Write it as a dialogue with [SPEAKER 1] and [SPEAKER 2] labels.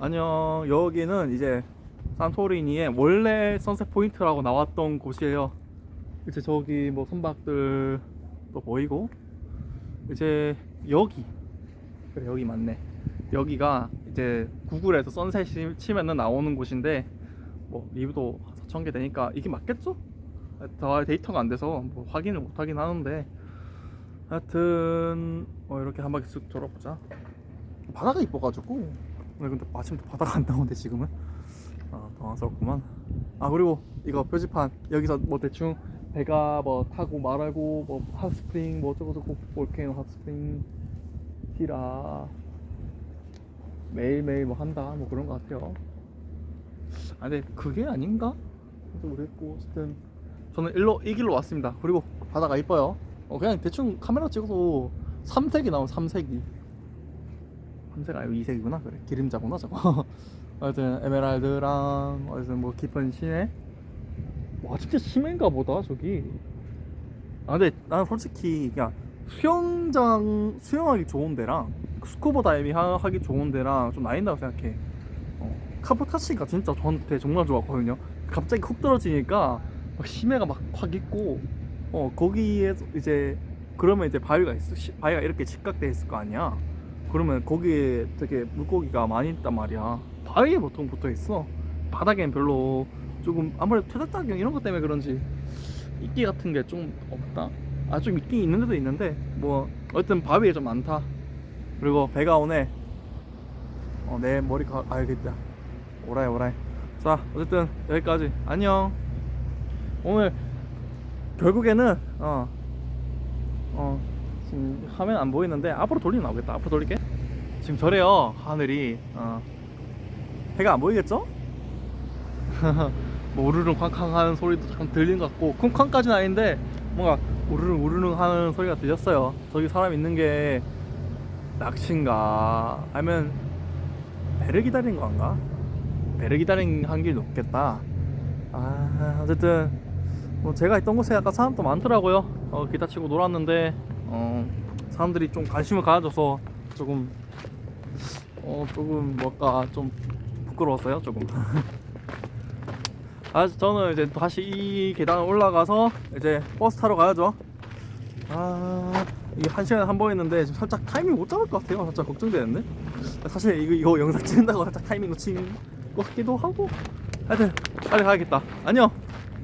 [SPEAKER 1] 안녕. 여기는 이제 산토리니의 원래 선셋 포인트라고 나왔던 곳이에요. 이제 저기 뭐 선박들도 보이고 이제 여기 그래 여기 맞네. 여기가 이제 구글에서 선셋 치면은 나오는 곳인데 뭐 리뷰도 4천 개 되니까 이게 맞겠죠? 더 데이터가 안 돼서 뭐 확인을 못 하긴 하는데 하여튼 뭐 이렇게 한 바퀴 쓱 돌아보자. 바다가 이뻐가지고 오늘 근데 마침 또 바다가 안 나오는데 지금은? 아 당황스럽구만. 아 그리고 이거 표지판. 여기서 뭐 대충 배가 뭐 타고 말하고 뭐 핫스프링 뭐 어쩌고저쩌고 볼케이노 핫스프링 티라. 매일매일 뭐 한다. 뭐 그런 것 같아요. 아 근데 그게 아닌가? 또 모르겠고 어쨌든 저는 일로 이 길로 왔습니다. 그리고 바다가 이뻐요. 어 그냥 대충 카메라 찍어도 삼색이 나온 삼색이 삼색 아니고 이색이구나. 그래. 기름자구나 저거. 하여튼 에메랄드랑 하여튼 뭐 깊은 심해 와 진짜 심해인가 보다 저기. 아 근데 나는 솔직히 그냥 수영장 수영하기 좋은 데랑 스쿠버 다이빙 하- 하기 좋은 데랑 좀 나뉜다고 생각해. 어, 카보타치가 진짜 저한테 정말 좋았거든요. 갑자기 훅 떨어지니까 막 심해가 막 확 있고 어 거기에 이제 그러면 이제 바위가 있어 시- 바위가 이렇게 직각돼 있을 거 아니야 그러면 거기에 되게 물고기가 많이 있단 말이야. 바위에 보통 붙어 있어. 바닥엔 별로 조금 아무래도 퇴적작용 이런 것 때문에 그런지 이끼 같은 게 좀 없다. 아 좀 있긴 있는 데도 있는데 뭐 어쨌든 바위에 좀 많다. 그리고 배가 오네. 어, 내 머리가 알겠다. 오라이 오라이. 자 어쨌든 여기까지. 안녕. 오늘 결국에는 어 어, 지금 화면 안 보이는데 앞으로 돌리면 나오겠다. 앞으로 돌릴게. 지금 저래요 하늘이. 어. 해가 안 보이겠죠? 뭐 우르릉 쾅쾅 하는 소리도 잠깐 들리는 것 같고 쿵쾅까지는 아닌데 뭔가 우르릉 우르릉 하는 소리가 들렸어요. 저기 사람 있는 게 낚시인가 아니면 배를 기다린 건가? 배를 기다린 한길 높겠다. 아 어쨌든 뭐 제가 있던 곳에 약간 사람도 많더라고요. 어, 기타 치고 놀았는데 어, 사람들이 좀 관심을 가져줘서 조금 어 조금 뭘까 좀 부끄러웠어요 조금. 아 저는 이제 다시 이 계단을 올라가서 이제 버스 타러 가야죠. 아 이게 한 시간에 한 번 했는데 지금 살짝 타이밍 못 잡을 것 같아요. 살짝 걱정되는데. 사실 이거 이거 영상 찍는다고 살짝 타이밍 놓친 것 같기도 하고. 하여튼 빨리 가야겠다. 안녕.